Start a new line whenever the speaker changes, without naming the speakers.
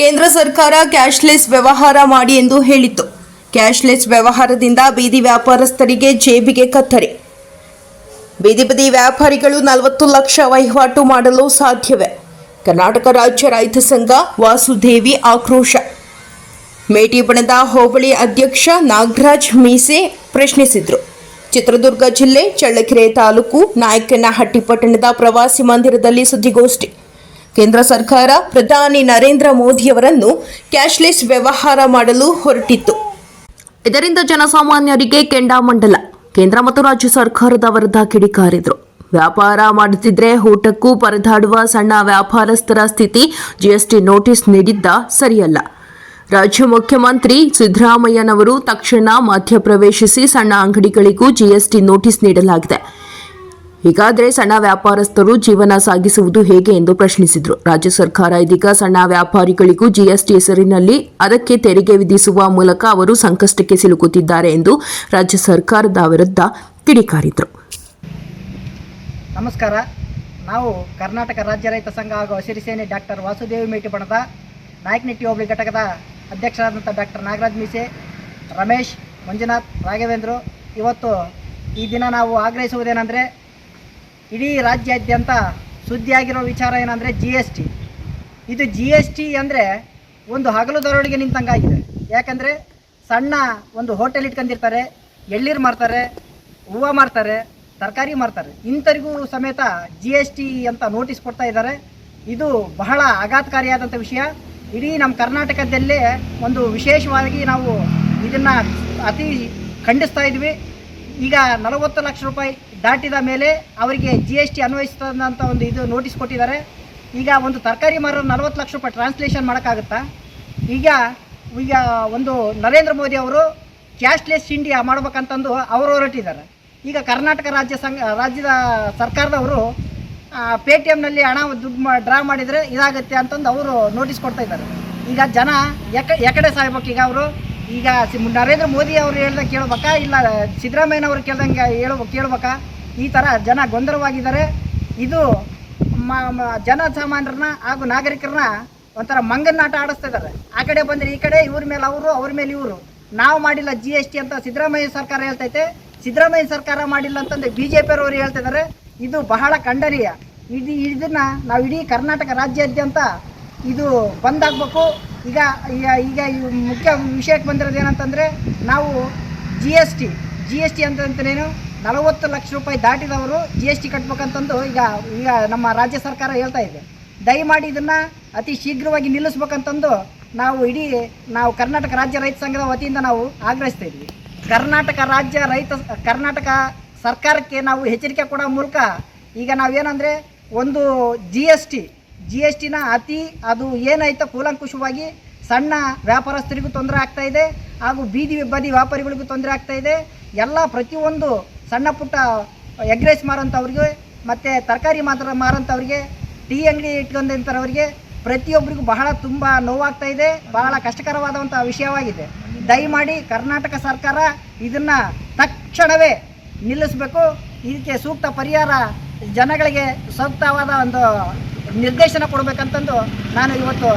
ಕೇಂದ್ರ ಸರ್ಕಾರ ಕ್ಯಾಶ್ಲೆಸ್ ವ್ಯವಹಾರ ಮಾಡಿ ಎಂದು ಹೇಳಿತ್ತು. ಕ್ಯಾಶ್ಲೆಸ್ ವ್ಯವಹಾರದಿಂದ ಬೀದಿ ವ್ಯಾಪಾರಸ್ಥರಿಗೆ ಜೇಬಿಗೆ ಕತ್ತರಿ. ಬೀದಿ ಬದಿ ವ್ಯಾಪಾರಿಗಳು ನಲವತ್ತು ಲಕ್ಷ ವಹಿವಾಟು ಮಾಡಲು ಸಾಧ್ಯವೇ? ಕರ್ನಾಟಕ ರಾಜ್ಯ ರೈತ ಸಂಘ ವಾಸುದೇವಿ ಆಕ್ರೋಶ. ಮೇಟಿ ಬಣದ ಹೋಬಳಿ ಅಧ್ಯಕ್ಷ ನಾಗರಾಜ್ ಮೀಸೆ ಪ್ರಶ್ನಿಸಿದರು. ಚಿತ್ರದುರ್ಗ ಜಿಲ್ಲೆ ಚಳ್ಳಕೆರೆ ತಾಲೂಕು ನಾಯಕನಹಟ್ಟಿ ಪಟ್ಟಣದ ಪ್ರವಾಸಿ ಮಂದಿರದಲ್ಲಿ ಸುದ್ದಿಗೋಷ್ಠಿ. ಕೇಂದ್ರ ಸರ್ಕಾರ ಪ್ರಧಾನಿ ನರೇಂದ್ರ ಮೋದಿಯವರನ್ನು ಕ್ಯಾಶ್ಲೆಸ್ ವ್ಯವಹಾರ ಮಾಡಲು ಹೊರಟಿತ್ತು. ಇದರಿಂದ ಜನಸಾಮಾನ್ಯರಿಗೆ ಕೆಂಡಾಮಂಡಲ ಕೇಂದ್ರ ಮತ್ತು ರಾಜ್ಯ ಸರ್ಕಾರದ ವಿರುದ್ಧ ಕಿಡಿಕಾರಿದ್ರು. ವ್ಯಾಪಾರ ಮಾಡುತ್ತಿದ್ರೆ ಊಟಕ್ಕೂ ಪರದಾಡುವ ಸಣ್ಣ ವ್ಯಾಪಾರಸ್ಥರ ಸ್ಥಿತಿ ಜಿಎಸ್ಟಿ ನೋಟಿಸ್ ನೀಡಿದ್ದ ಸರಿಯಲ್ಲ. ರಾಜ್ಯ ಮುಖ್ಯಮಂತ್ರಿ ಸಿದ್ದರಾಮಯ್ಯನವರು ತಕ್ಷಣ ಮಧ್ಯಪ್ರವೇಶಿಸಿ ಸಣ್ಣ ಅಂಗಡಿಗಳಿಗೂ ಜಿಎಸ್ಟಿ ನೋಟಿಸ್ ನೀಡಲಾಗಿದೆ. ಹೀಗಾದರೆ ಸಣ್ಣ ವ್ಯಾಪಾರಸ್ಥರು ಜೀವನ ಸಾಗಿಸುವುದು ಹೇಗೆ ಎಂದು ಪ್ರಶ್ನಿಸಿದರು. ರಾಜ್ಯ ಸರ್ಕಾರ ಇದೀಗ ಸಣ್ಣ ವ್ಯಾಪಾರಿಗಳಿಗೂ ಜಿಎಸ್ಟಿ ಹೆಸರಿನಲ್ಲಿ ಅದಕ್ಕೆ ತೆರಿಗೆ ವಿಧಿಸುವ ಮೂಲಕ ಅವರು ಸಂಕಷ್ಟಕ್ಕೆ ಸಿಲುಕುತ್ತಿದ್ದಾರೆ ಎಂದು ರಾಜ್ಯ ಸರ್ಕಾರದ ವಿರುದ್ಧ ಕಿಡಿಕಾರಿದರು.
ನಮಸ್ಕಾರ. ನಾವು ಕರ್ನಾಟಕ ರಾಜ್ಯ ರೈತ ಸಂಘ ಹಾಗೂ ಹಸಿರು ಸೇನೆ ಡಾಕ್ಟರ್ ವಾಸುದೇವಿ ಮೇಟಿ ಬಣದ ನಾಯಕನಿಟ್ಟಿ ಹೋಬಳಿ ಘಟಕದ ಅಧ್ಯಕ್ಷರಾದಂಥ ಡಾಕ್ಟರ್ ನಾಗರಾಜ್ ಮೀಸೆ, ರಮೇಶ್ ಮಂಜುನಾಥ್, ರಾಘವೇಂದ್ರ. ಇವತ್ತು ಈ ದಿನ ನಾವು ಆಗ್ರಹಿಸುವುದೇನೆಂದರೆ ಇಡೀ ರಾಜ್ಯಾದ್ಯಂತ ಸುದ್ದಿಯಾಗಿರೋ ವಿಚಾರ ಏನಂದರೆ ಜಿ ಎಸ್ ಟಿ ಇದು ಜಿ ಎಸ್ ಟಿ ಅಂದರೆ ಒಂದು ಹಗಲು ದರೋಡಿಗೆ ನಿಂತಂಗಾಗಿದೆ. ಯಾಕಂದರೆ ಸಣ್ಣ ಒಂದು ಹೋಟೆಲ್ ಇಟ್ಕೊಂಡಿರ್ತಾರೆ ಎಳ್ಳೀರು ಮಾರ್ತಾರೆ, ಹೂವು ಮಾರ್ತಾರೆ, ತರಕಾರಿ ಮಾರ್ತಾರೆ. ಇಂಥರಿಗೂ ಸಮೇತ ಜಿ ಎಸ್ ಟಿ ಅಂತ ನೋಟಿಸ್ ಕೊಡ್ತಾ ಇದ್ದಾರೆ. ಇದು ಬಹಳ ಆಘಾತಕಾರಿಯಾದಂಥ ವಿಷಯ. ಇಡೀ ನಮ್ಮ ಕರ್ನಾಟಕದಲ್ಲೇ ಒಂದು ವಿಶೇಷವಾಗಿ ನಾವು ಇದನ್ನು ಅತಿ ಖಂಡಿಸ್ತಾ ಇದ್ವಿ. ಈಗ ನಲವತ್ತು ಲಕ್ಷ ರೂಪಾಯಿ ದಾಟಿದ ಮೇಲೆ ಅವರಿಗೆ ಜಿ ಎಸ್ ಟಿ ಅನ್ವಯಿಸ್ತದಂಥ ಒಂದು ಇದು ನೋಟಿಸ್ ಕೊಟ್ಟಿದ್ದಾರೆ. ಈಗ ಒಂದು ತರಕಾರಿ ಮಾರೋ ನಲವತ್ತು ಲಕ್ಷ ರೂಪಾಯಿ ಟ್ರಾನ್ಸ್ಲೇಷನ್ ಮಾಡೋಕ್ಕಾಗುತ್ತಾ? ಈಗ ಈಗ ಒಂದು ನರೇಂದ್ರ ಮೋದಿ ಅವರು ಕ್ಯಾಶ್ಲೆಸ್ ಇಂಡಿಯಾ ಮಾಡ್ಬೇಕಂತಂದು ಅವರು ಹೊರಟಿದ್ದಾರೆ. ಈಗ ಕರ್ನಾಟಕ ರಾಜ್ಯ ಸಂಘ, ರಾಜ್ಯದ ಸರ್ಕಾರದವರು ಪೇ ಟಿ ಎಮ್ನಲ್ಲಿ ಹಣ ದುಡ್ಡು ಮಾ, ಡ್ರಾ ಮಾಡಿದರೆ ಇದಾಗುತ್ತೆ ಅಂತಂದು ಅವರು ನೋಟಿಸ್ ಕೊಡ್ತಾ ಇದ್ದಾರೆ. ಈಗ ಜನ ಎಕ, ಎಕಡೆ ಸಾಯ್ಬೇಕು ಈಗ ಅವರು. ಈಗ ನರೇಂದ್ರ ಮೋದಿ ಅವರು ಹೇಳ್ದ ಕೇಳ್ಬೇಕಾ? ಇಲ್ಲ ಸಿದ್ದರಾಮಯ್ಯನವರು ಕೇಳ್ದಂಗೆ ಹೇಳ ಕೇಳ್ಬೇಕಾ? ಈ ಥರ ಜನ ಗೊಂದಲವಾಗಿದ್ದಾರೆ. ಇದು ಮ- ಜನಸಾಮಾನ್ಯರನ್ನ ಹಾಗೂ ನಾಗರಿಕರನ್ನ ಒಂಥರ ಮಂಗನಾಟ ಆಡಿಸ್ತಾ ಇದ್ದಾರೆ ಆ ಕಡೆ ಬಂದರೆ ಈ ಕಡೆ, ಇವ್ರ ಮೇಲೆ ಅವರು, ಅವ್ರ ಮೇಲೆ ಇವರು. ನಾವು ಮಾಡಿಲ್ಲ ಜಿ ಎಸ್ ಟಿ ಅಂತ ಸಿದ್ದರಾಮಯ್ಯ ಸರ್ಕಾರ ಹೇಳ್ತೈತೆ ಸಿದ್ದರಾಮಯ್ಯ ಸರ್ಕಾರ ಮಾಡಿಲ್ಲ ಅಂತಂದು ಬಿ ಜೆ ಪಿಯವರು ಹೇಳ್ತಿದ್ದಾರೆ ಇದು ಬಹಳ ಖಂಡನೀಯ. ಇದು ಇದನ್ನು ನಾವು ಇಡೀ ಕರ್ನಾಟಕ ರಾಜ್ಯಾದ್ಯಂತ ಇದು ಬಂದಾಗಬೇಕು ಈಗ ಈಗ ಈ ಮುಖ್ಯ ವಿಷಯಕ್ಕೆ ಬಂದಿರೋದು ಏನಂತಂದರೆ, ನಾವು G S T G S T ಅಂತಂತೇನು ನಲವತ್ತು ಲಕ್ಷ ರೂಪಾಯಿ ದಾಟಿದವರು ಜಿ ಎಸ್ ಟಿ ಕಟ್ಬೇಕಂತಂದು ಈಗ ಈಗ ನಮ್ಮ ರಾಜ್ಯ ಸರ್ಕಾರ ಹೇಳ್ತಾ ಇದೆ. ದಯಮಾಡಿ ಇದನ್ನು ಅತಿ ಶೀಘ್ರವಾಗಿ ನಿಲ್ಲಿಸ್ಬೇಕಂತಂದು ನಾವು ಇಡೀ, ನಾವು ಕರ್ನಾಟಕ ರಾಜ್ಯ ರೈತ ಸಂಘದ ವತಿಯಿಂದ ನಾವು ಆಗ್ರಹಿಸ್ತಾ ಇದ್ವಿ. ಕರ್ನಾಟಕ ರಾಜ್ಯ ರೈತ, ಕರ್ನಾಟಕ ಸರ್ಕಾರಕ್ಕೆ ನಾವು ಎಚ್ಚರಿಕೆ ಕೊಡೋ ಮೂಲಕ ಈಗ ನಾವೇನಂದರೆ ಒಂದು G S T G S ಟಿನ ಅತಿ, ಅದು ಏನಾಯ್ತೋ ಕೂಲಂಕುಷವಾಗಿ ಸಣ್ಣ ವ್ಯಾಪಾರಸ್ಥರಿಗೂ ತೊಂದರೆ ಆಗ್ತಾ ಇದೆ ಹಾಗೂ ಬೀದಿ ಬದಿ ವ್ಯಾಪಾರಿಗಳಿಗೂ ತೊಂದರೆ ಆಗ್ತಾ ಇದೆ. ಎಲ್ಲ ಪ್ರತಿಯೊಂದು ಸಣ್ಣ ಪುಟ್ಟ ಎಗ್ ರೈಸ್ ಮಾರೋಂಥವ್ರಿಗೆ ಮತ್ತು ತರಕಾರಿ ಮಾತ್ರ ಮಾರೋಂಥವ್ರಿಗೆ ಟೀ ಅಂಗಡಿ ಇಟ್ಕೊಂಡಂಥವ್ರಿಗೆ ಪ್ರತಿಯೊಬ್ಬರಿಗೂ ಬಹಳ ತುಂಬ ನೋವಾಗ್ತಾ ಇದೆ. ಬಹಳ ಕಷ್ಟಕರವಾದಂಥ ವಿಷಯವಾಗಿದೆ. ದಯಮಾಡಿ ಕರ್ನಾಟಕ ಸರ್ಕಾರ ಇದನ್ನು ತಕ್ಷಣವೇ ನಿಲ್ಲಿಸಬೇಕು. ಇದಕ್ಕೆ ಸೂಕ್ತ ಪರಿಹಾರ ಜನಗಳಿಗೆ ಸೂಕ್ತವಾದ ಒಂದು ನಿರ್ದೇಶನ ಕೊಡಬೇಕಂತಂದು ನಾನು ಇವತ್ತು